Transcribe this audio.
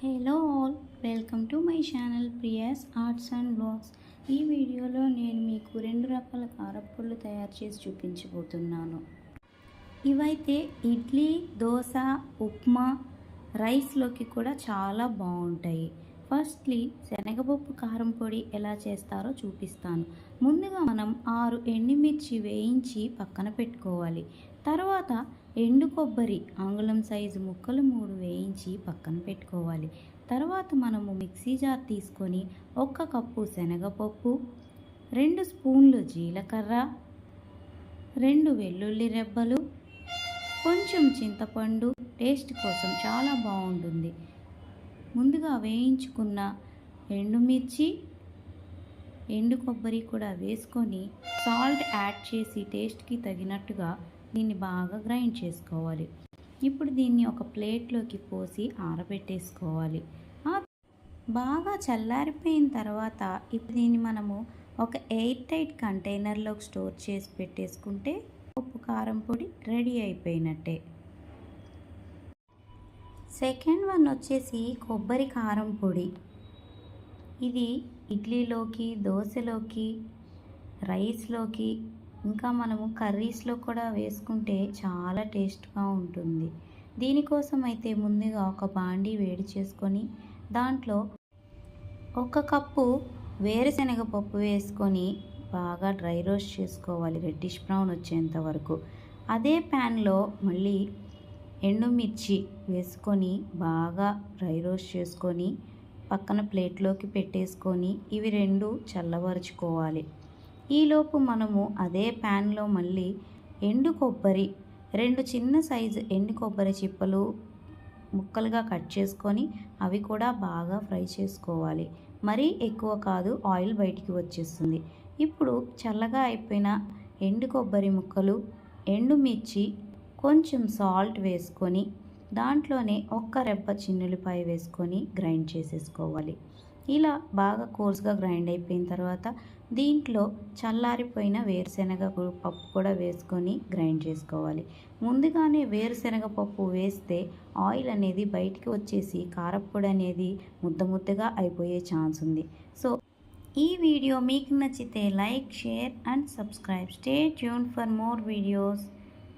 Hello all welcome to my channel Priya's arts and blogs. ఈ వీడియోలో నేను మీకు రెండు రకాల కారప్పొళ్ళు తయారు చేసి చూపించబోతున్నాను. ఇవైతే ఇడ్లీ దోశ ఉప్మా రైస్లోకి కూడా చాలా బాగుంటాయి. ఫస్ట్లీ శనగపప్పు కారం పొడి ఎలా చేస్తారో చూపిస్తాను. ముందుగా మనం ఆరు ఎండుమిర్చి వేయించి పక్కన పెట్టుకోవాలి. తర్వాత ఎండు కొబ్బరి అంగుళం సైజు ముక్కలు మూడు వేయించి పక్కన పెట్టుకోవాలి. తర్వాత మనము మిక్సీ జార్ తీసుకొని ఒక్క కప్పు శనగపప్పు రెండు స్పూన్లు జీలకర్ర రెండు వెల్లుల్లి రెబ్బలు కొంచెం చింతపండు టేస్ట్ కోసం చాలా బాగుంటుంది. ముందుగా వేయించుకున్న ఎండుమిర్చి ఎండు కొబ్బరి కూడా వేసుకొని సాల్ట్ యాడ్ చేసి టేస్ట్కి తగినట్టుగా దీన్ని బాగా గ్రైండ్ చేసుకోవాలి. ఇప్పుడు దీన్ని ఒక ప్లేట్లోకి పోసి ఆరబెట్టేసుకోవాలి. బాగా చల్లారిపోయిన తర్వాత ఇప్పుడు దీన్ని మనము ఒక ఎయిర్ టైట్ కంటైనర్లోకి స్టోర్ చేసి పెట్టేసుకుంటే ఉప్పు కారం పొడి రెడీ అయిపోయినట్టే. సెకండ్ వన్ వచ్చేసి కొబ్బరి కారం పొడి. ఇది ఇడ్లీలోకి దోశలోకి రైస్లోకి ఇంకా మనము కర్రీస్లో కూడా వేసుకుంటే చాలా టేస్ట్గా ఉంటుంది. దీనికోసం అయితే ముందుగా ఒక బాండీ వేడి చేసుకొని దాంట్లో ఒక కప్పు వేరుశనగ పప్పు వేసుకొని బాగా డ్రై రోస్ట్ చేసుకోవాలి రెడ్డిష్ బ్రౌన్ వచ్చేంత వరకు. అదే ప్యాన్లో మళ్ళీ ఎండుమిర్చి వేసుకొని బాగా డ్రై రోస్ట్ చేసుకొని పక్కన ప్లేట్లోకి పెట్టేసుకొని ఇవి రెండు చల్లబరుచుకోవాలి. ఈలోపు మనము అదే ప్యాన్లో మళ్ళీ ఎండు కొబ్బరి రెండు చిన్న సైజు ఎండు కొబ్బరి చిప్పలు ముక్కలుగా కట్ చేసుకొని అవి కూడా బాగా ఫ్రై చేసుకోవాలి. మరీ ఎక్కువ కాదు ఆయిల్ బయటికి వచ్చేస్తుంది. ఇప్పుడు చల్లగా అయిపోయిన ఎండు కొబ్బరి ముక్కలు ఎండుమిర్చి కొంచెం సాల్ట్ వేసుకొని దాంట్లోనే ఒక్క రెబ్బ చిన్నులపాయ వేసుకొని గ్రైండ్ చేసేసుకోవాలి. ఇలా బాగా కోర్స్గా గ్రైండ్ అయిపోయిన తర్వాత దీంట్లో చల్లారిపోయిన వేరుశెనగ పప్పు కూడా వేసుకొని గ్రైండ్ చేసుకోవాలి. ముందుగానే వేరుశెనగ పప్పు వేస్తే ఆయిల్ అనేది బయటికి వచ్చేసి కారప్పొడి అనేది ముద్ద ముద్దగా అయిపోయే ఛాన్స్ ఉంది. సో ఈ వీడియో మీకు నచ్చితే like share and subscribe. Stay tune for more videos.